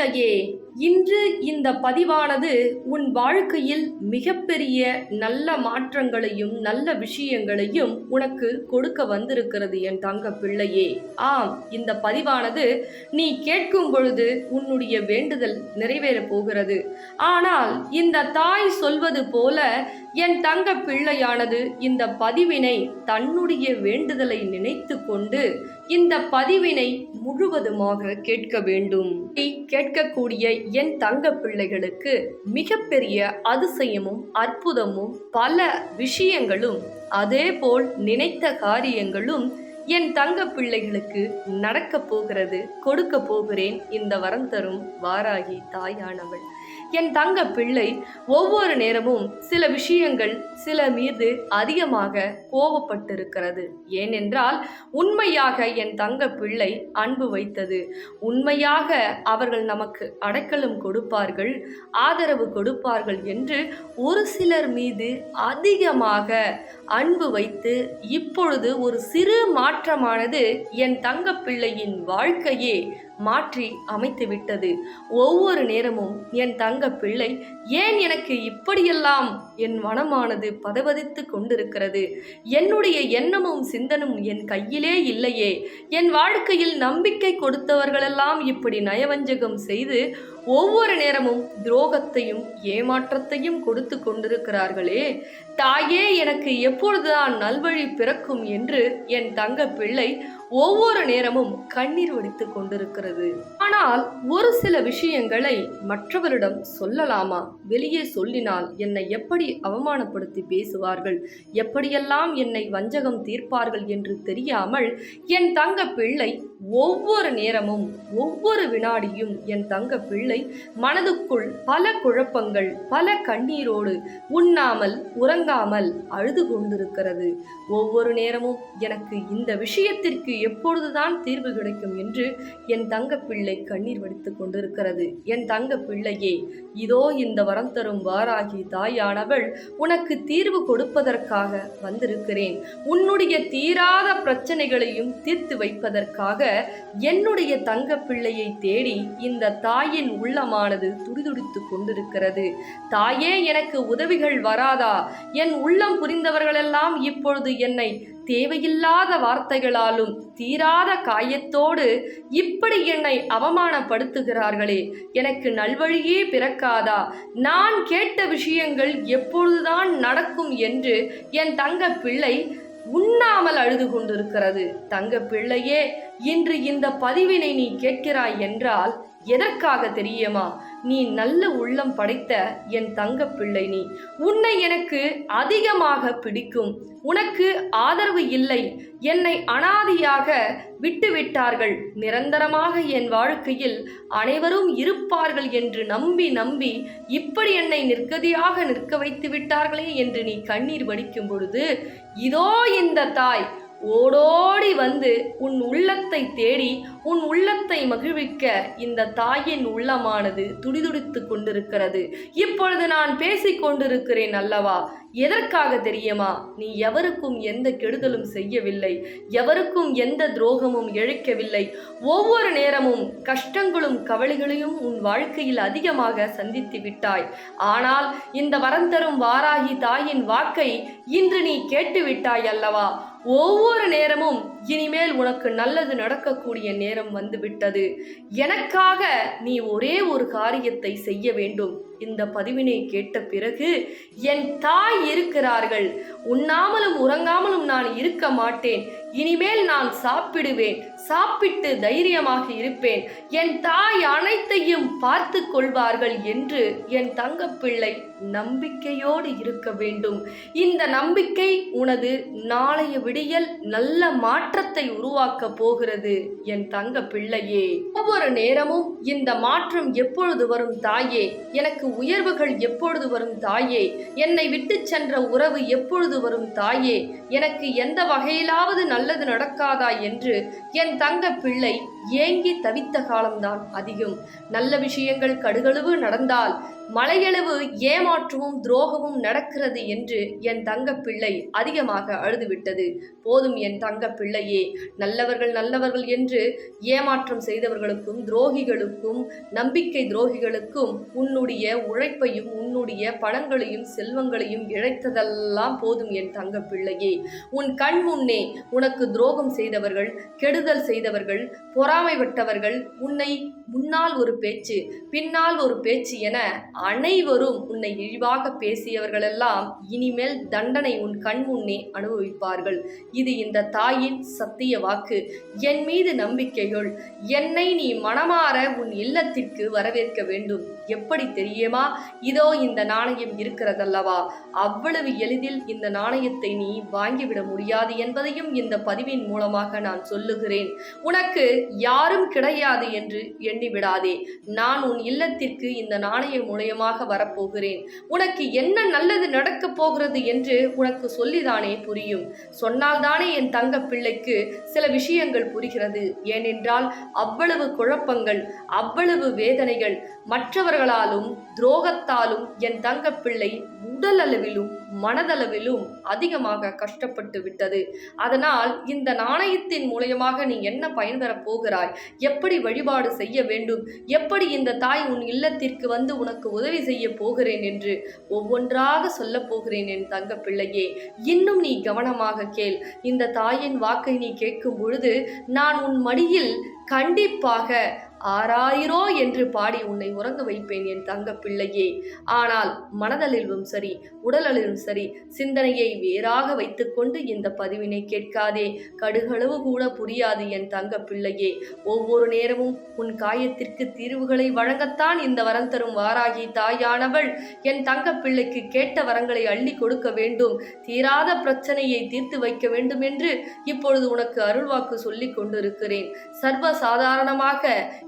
பிள்ளையே இன்று இந்த பதிவானது உன் வாழ்க்கையில் மிகப்பெரிய நல்ல மாற்றங்களையும் நல்ல விஷயங்களையும் உனக்கு கொடுக்க வந்திருக்கிறது என் தங்க பிள்ளையே. ஆம் இந்த பதிவானது நீ கேட்கும் பொழுது உன்னுடைய வேண்டுதல் நிறைவேறப் போகிறது. ஆனால் இந்த தாய் சொல்வது போல என் தங்க பிள்ளையானது இந்த பதிவினை தன்னுடைய வேண்டுதலை நினைத்து கொண்டு இந்த பதிவினை முழுவதுமாக கேட்க வேண்டும். கேட்கக்கூடிய என் தங்க பிள்ளைகளுக்கு மிகப்பெரிய அதிசயமும் அற்புதமும் பல விஷயங்களும் அதேபோல் நினைத்த காரியங்களும் என் தங்க பிள்ளைகளுக்கு நடக்கப் போகிறது கொடுக்க போகிறேன். இந்த வரம் தரும் வாராகி தாயானவள். என் தங்க பிள்ளை ஒவ்வொரு நேரமும் சில விஷயங்கள் சில மீது அதிகமாக கோபப்பட்டிருக்கிறது. ஏனென்றால் உண்மையாக என் தங்க பிள்ளை அன்பு வைத்தது. உண்மையாக அவர்கள் நமக்கு அடைக்கலம் கொடுப்பார்கள் ஆதரவு கொடுப்பார்கள் என்று ஒரு சிலர் மீது அதிகமாக அன்பு வைத்து இப்பொழுது ஒரு சிறு மாற்றமானது என் தங்க பிள்ளையின் வாழ்க்கையே மாற்றி அமைத்து விட்டது. ஒவ்வொரு நேரமும் என் தங்க பிள்ளை ஏன் எனக்கு இப்படியெல்லாம்? என் மனமானது பதவதித்து கொண்டிருக்கிறது. என்னுடைய எண்ணமும் சிந்தனும் என் கையிலே இல்லையே. என் வாழ்க்கையில் நம்பிக்கை கொடுத்தவர்களெல்லாம் இப்படி நயவஞ்சகம் செய்து ஒவ்வொரு நேரமும் துரோகத்தையும் ஏமாற்றத்தையும் கொடுத்து கொண்டிருக்கிறார்களே. தாயே எனக்கு எப்பொழுதுதான் நல்வழி பிறக்கும் என்று என் தங்க பிள்ளை ஒவ்வொரு நேரமும் கண்ணீர் வடித்துக் கொண்டிருக்கிறது. ஆனால் ஒரு சில விஷயங்களை மற்றவரிடம் சொல்லலாமா? வெளியே சொல்லினால் என்னை எப்படி அவமானப்படுத்தி பேசுவார்கள்? எப்படியெல்லாம் என்னை வஞ்சகம் தீர்ப்பார்கள் என்று தெரியாமல் என் தங்க பிள்ளை ஒவ்வொரு நேரமும் ஒவ்வொரு வினாடியும் என் தங்க பிள்ளை பிள்ளை மனதுக்குள் பல குழப்பங்கள் பல கண்ணீரோடு உண்ணாமல் உறங்காமல் அழுது கொண்டிருக்கிறது. ஒவ்வொரு நேரமும் எனக்கு இந்த விஷயத்திற்கு எப்பொழுதுதான் தீர்வு கிடைக்கும் என்று என் தங்க பிள்ளை கண்ணீர் வடித்து கொண்டிருக்கிறது. என் தங்க பிள்ளையே இதோ இந்த வரம் தரும் வாராகி தாயானவள் உனக்கு தீர்வு கொடுப்பதற்காக வந்திருக்கிறேன். உன்னுடைய தீராத பிரச்சனைகளையும் தீர்த்து வைப்பதற்காக என்னுடைய தங்க பிள்ளையை தேடி இந்த தாயின் உள்ளமானது துடிதுடித்துக் கொண்டிருக்கிறது. தாயே எனக்கு உதவிகள் வராதா? என் உள்ளம் புரிந்தவர்களெல்லாம் இப்பொழுது என்னை தேவையில்லாத வார்த்தைகளாலும் தீராத காயத்தோடு இப்படி என்னை அவமானப்படுத்துகிறார்களே. எனக்கு நல்வழியே பிறக்காதா? நான் கேட்ட விஷயங்கள் எப்பொழுதுதான் நடக்கும் என்று என் தங்க பிள்ளை உண்ணாமல் அழுது கொண்டிருக்கிறது. தங்க பிள்ளையே இன்று இந்த பதிவினை நீ கேட்கிறாய் என்றால் எதற்காக தெரியுமா? நீ நல்ல உள்ளம் படைத்த என் தங்க பிள்ளை நீ. உன்னை எனக்கு அதிகமாக பிடிக்கும். உனக்கு ஆதரவு இல்லை. என்னை அனாதியாக விட்டுவிட்டார்கள். நிரந்தரமாக என் வாழ்க்கையில் அனைவரும் இருப்பார்கள் என்று நம்பி நம்பி இப்படி என்னை நிற்கதியாக நிற்க வைத்து விட்டார்களே என்று நீ கண்ணீர் வடிக்கும் பொழுது இதோ இந்த தாய் ஓடோடி வந்து உன் உள்ளத்தை தேடி உன் உள்ளத்தை மகிழ்விக்க இந்த தாயின் உள்ளமானது துடிதுடித்து கொண்டிருக்கிறது. இப்பொழுது நான் பேசிக் கொண்டிருக்கிறேன் அல்லவா? எதற்காக தெரியுமா? நீ எவருக்கும் எந்த கெடுதலும் செய்யவில்லை. எவருக்கும் எந்த துரோகமும் இழைக்கவில்லை ஒவ்வொரு நேரமும் கஷ்டங்களும் கவலைகளையும் உன் வாழ்க்கையில் அதிகமாக சந்தித்து விட்டாய். ஆனால் இந்த வரம் தரும் வாராகி தாயின் வாக்கை இன்று நீ கேட்டு விட்டாய் அல்லவா? ஒவ்வொரு நேரமும் இனிமேல் உனக்கு நல்லது நடக்கக்கூடிய நேரம் வந்துவிட்டது எனக்காக நீ ஒரே ஒரு காரியத்தை செய்ய வேண்டும். இந்த பதிவினை கேட்ட பிறகு என் தாய் இருக்கிறார்கள். உண்ணாமலும் உறங்காமலும் நான் இருக்க மாட்டேன். இனிமேல் நான் சாப்பிடுவேன். சாப்பிட்டு தைரியமாக இருப்பேன். என் தாய் அனைத்தையும் பார்த்து கொள்வார்கள் என்று என் தங்கப்பிள்ளை நம்பிக்கையோடு இருக்க வேண்டும். இந்த நம்பிக்கை உனது நாளைய விடியல் நல்ல மாற்றத்தை உருவாக்க போகிறது என் தங்க பிள்ளையே ஒவ்வொரு நேரமும் இந்த மாற்றம் எப்பொழுது வரும் தாயே? எனக்கு உயர்வுகள் எப்பொழுது வரும் தாயே? என்னை விட்டு சென்ற உறவு எப்பொழுது வரும் தாயே? எனக்கு எந்த வகையிலாவது நல்லது நடக்காதா என்று என் தங்க பிள்ளை ஏங்கி தவித்த காலம்தான் அதிகம். நல்ல விஷயங்கள் கடுகளவு நடந்தால் மலையளவு ஏமாற்றமும் துரோகமும் நடக்கிறது என்று என் தங்க பிள்ளை அதிகமாக அழுதுவிட்டது. போதும் என் தங்க பிள்ளையே நல்லவர்கள் நல்லவர்கள் என்று ஏமாற்றம் செய்தவர்களுக்கும் துரோகிகளுக்கும் நம்பிக்கை துரோகிகளுக்கும் உன்னுடைய உழைப்பையும் உன்னுடைய பணங்களையும் செல்வங்களையும் இழைத்ததெல்லாம் போதும் என் தங்க பிள்ளையே. உன் கண் முன்னே உனக்கு துரோகம் செய்தவர்கள் கெடுதல் செய்தவர்கள் பொறாமைப்பட்டவர்கள் உன்னை முன்னால் ஒரு பேச்சு பின்னால் ஒரு பேச்சு என அனைவரும் உன்னை இழிவாக பேசியவர்களெல்லாம் இனிமேல் தண்டனை உன் கண் முன்னே அனுபவிப்பார்கள். இது இந்த தாயின் சத்திய வாக்கு. என் மீது நம்பிக்கைகள் என்னை நீ மனமாற உன் இல்லத்திற்கு வரவேற்க வேண்டும். எப்படி தெரியுமா? இதோ இந்த நாணயம் இருக்கிறதல்லவா? அவ்வளவு எளிதில் இந்த நாணயத்தை நீ வாங்கிவிட முடியாது என்பதையும் இந்த பதிவின் மூலமாக நான் சொல்லுகிறேன். உனக்கு யாரும் கிடையாது என்று என் விடாதே. நான் உன் இல்லத்திற்கு இந்த நாணயம் மூலயமாக வரப்போகிறேன். உனக்கு என்ன நல்லது நடக்கப் போகிறது என்று உனக்கு சொல்லிதானே புரியும். சொன்னால்தானே என் தங்க பிள்ளைக்கு சில விஷயங்கள் புரிகிறது. ஏனென்றால் அவ்வளவு குழப்பங்கள் அவ்வளவு வேதனைகள் மற்றவர்களாலும் துரோகத்தாலும் என் தங்க பிள்ளை உடல் அளவிலும் மனதளவிலும் அதிகமாக கஷ்டப்பட்டு விட்டது. அதனால் இந்த நாணயத்தின் மூலயமாக நீ என்ன பயன்பெறப் போகிறாய்? எப்படி வழிபாடு செய்ய வேண்டும். எப்படி இந்த தாய் உன் இல்லத்திற்கு வந்து உனக்கு உதவி செய்ய போகிறேன் என்று ஒவ்வொன்றாக சொல்லப் போகிறேன் என் தங்க பிள்ளையே. இன்னும் நீ கவனமாக கேள். இந்த தாயின் வாக்கை நீ கேட்கும் பொழுது நான் உன் மடியில் கண்டிப்பாக ஆறாயிரோ என்று பாடி உன்னை உறங்க வைப்பேன் என் தங்க பிள்ளையே. ஆனால் மனதளிலும் சரி உடலளிலும் சரி சிந்தனையை வேறாக வைத்துக்கொண்டு இந்த பதிவினை கேட்காதே. கடுகளவு கூட புரியாது என் தங்க பிள்ளையே. ஒவ்வொரு நேரமும் உன் காயத்திற்கு தீர்வுகளை வழங்கத்தான் இந்த வரம் தரும் வாராகி தாயானவள் என் தங்க பிள்ளைக்கு கேட்ட வரங்களை அள்ளி கொடுக்க வேண்டும். தீராத பிரச்சனையை தீர்த்து வைக்க வேண்டும் என்று இப்பொழுது உனக்கு அருள்வாக்கு சொல்லிக் கொண்டிருக்கிறேன். சர்வ சாதாரணமாக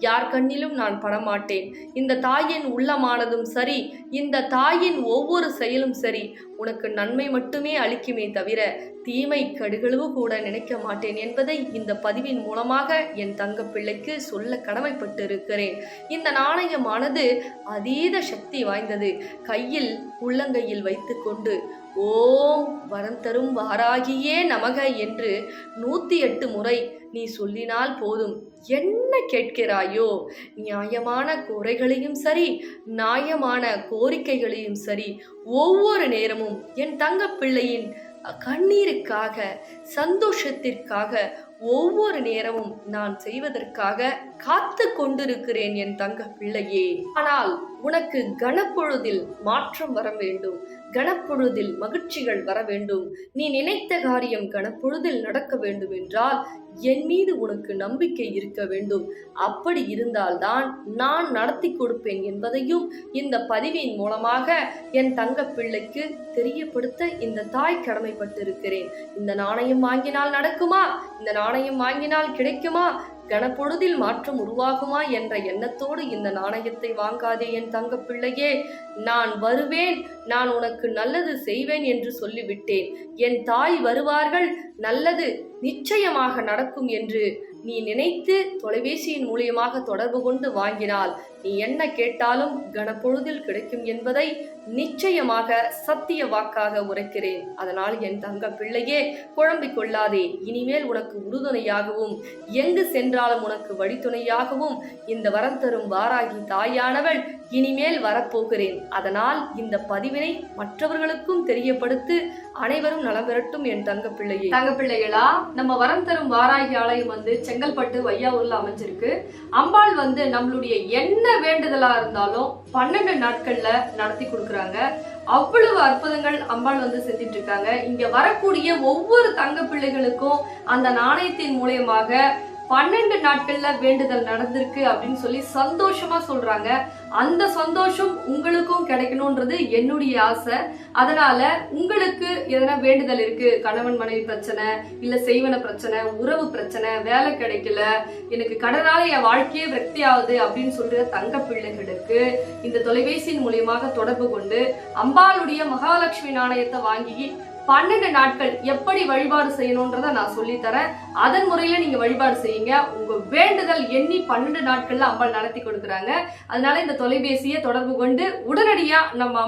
யார் கண்ணிலும் நான் படமாட்டேன். இந்த தாயின் உள்ளமானதும் சரி இந்த தாயின் ஒவ்வொரு செயலும் சரி. உனக்கு நன்மை மட்டுமே அளிக்குமே தவிர தீமை கடுகளவு கூட நினைக்க மாட்டேன் என்பதை இந்த பதிவின் மூலமாக என் தங்க பிள்ளைக்கு சொல்ல கடமைப்பட்டிருக்கிறேன். இந்த நாணயமானது அதீத சக்தி வாய்ந்தது. கையில் உள்ளங்கையில் வைத்துக்கொண்டு ஓம் வரம் தரும் வாராகியே நமக என்று நூற்றி எட்டு முறை நீ சொல்லினால் போதும். என்ன கேட்கிறாயோ நியாயமான குறைகளையும் சரி நியாயமான கோரிக்கைகளையும் சரி ஒவ்வொரு நேரமும் என் தங்க பிள்ளையின் கண்ணீருக்காக சந்தோஷத்திற்காக ஒவ்வொரு நேரமும் நான் செய்வதற்காக காத்து கொண்டிருக்கிறேன் என் தங்க பிள்ளையே. ஆனால் உனக்கு கனப்பொழுதில் மாற்றம் வர வேண்டும். கனப்பொழுதில் மகிழ்ச்சிகள் வர வேண்டும். நீ நினைத்த காரியம் கனப்பொழுதில் நடக்க வேண்டும் என்றால் என் மீது உனக்கு நம்பிக்கை இருக்க வேண்டும். அப்படி இருந்தால்தான் நான் நடத்தி கொடுப்பேன் என்பதையும் இந்த பதிவின் மூலமாக என் தங்க பிள்ளைக்கு தெரியப்படுத்த இந்த தாய் கடமைப்பட்டிருக்கிறேன். இந்த நாணயம் வாங்கினால் நடக்குமா? இந்த நாணயம் வாங்கினால் கிடைக்குமா? கனப்பொழுதில் மாற்றம் உருவாகுமா என்ற எண்ணத்தோடு இந்த நாணயத்தை வாங்காதே என் தங்க பிள்ளையே. நான் வருவேன். நான் உனக்கு நல்லது செய்வேன் என்று சொல்லிவிட்டேன். என் தாய் வருவார்கள். நல்லது நிச்சயமாக நடக்கும் என்று நீ நினைத்து தொலைபேசியின் மூலியமாக தொடர்பு கொண்டு வாங்கினால் நீ என்ன கேட்டாலும் கனப்பொழுதில் கிடைக்கும் என்பதை நிச்சயமாக சத்திய வாக்காக உரைக்கிறேன். அதனால் என் தங்க பிள்ளையே குழம்பிக் கொள்ளாதே. இனிமேல் உனக்கு உறுதுணையாகவும் எங்கு சென்றாலும் உனக்கு வழித்துணையாகவும் இந்த வரம் தரும் வாராகி தாயானவள் இனிமேல் வரப்போகிறேன். அதனால் இந்த பதிவினை மற்றவர்களுக்கும் தெரியப்படுத்து அனைவரும் நலம் பெறட்டும் என் தங்க பிள்ளையே. தங்க பிள்ளைகளா நம்ம வரம் தரும் வாராகி ஆலயம் வந்து செங்கல்பட்டு வையாவூர்ல அமைஞ்சிருக்கு. அம்பாள் வந்து நம்மளுடைய என்ன வேண்டுதலா இருந்தாலும் பன்னெண்டு நாட்கள்ல நடத்தி கொடுக்குறாங்க. அவ்வளவு அற்புதங்கள் அம்பாள் வந்து செஞ்சிட்டு இருக்காங்க. இங்க வரக்கூடிய ஒவ்வொரு தங்க பிள்ளைகளுக்கும் அந்த நாணயத்தின் மூலியமாக பன்னெண்டு நாட்கள்ல வேண்டுதல் நடந்திருக்கு அப்படின்னு சொல்லி சந்தோஷமா சொல்றாங்க. அந்த சந்தோஷம் உங்களுக்கும் கிடைக்கணும்ன்றது என்னுடைய ஆசை. அதனால உங்களுக்கு எதனா வேண்டுதல் இருக்கு? கணவன் மனைவி பிரச்சனை இல்ல செய்வன பிரச்சனை உறவு பிரச்சனை வேலை கிடைக்கல எனக்கு கடனால என் வாழ்க்கையே விரக்தி ஆகுது அப்படின்னு சொல்ற தங்க பிள்ளைகளுக்கு இந்த தொலைபேசியின் மூலியமாக தொடர்பு கொண்டு அம்பாளுடைய மகாலட்சுமி நாணயத்தை வாங்கி பன்னெண்டு நாட்கள் எப்படி வழிபாடு செய்யணும்ன்றத நான் சொல்லித்தரேன். அதன் முறையில நீங்க வழிபாடு செய்யுங்க. உங்க வேண்டுதல் எண்ணி பன்னெண்டு நாட்கள்ல அம்பாள் நடத்தி கொடுக்குறாங்க. அதனால இந்த தொலைபேசியை தொடர்பு கொண்டு உடனடியா நம்ம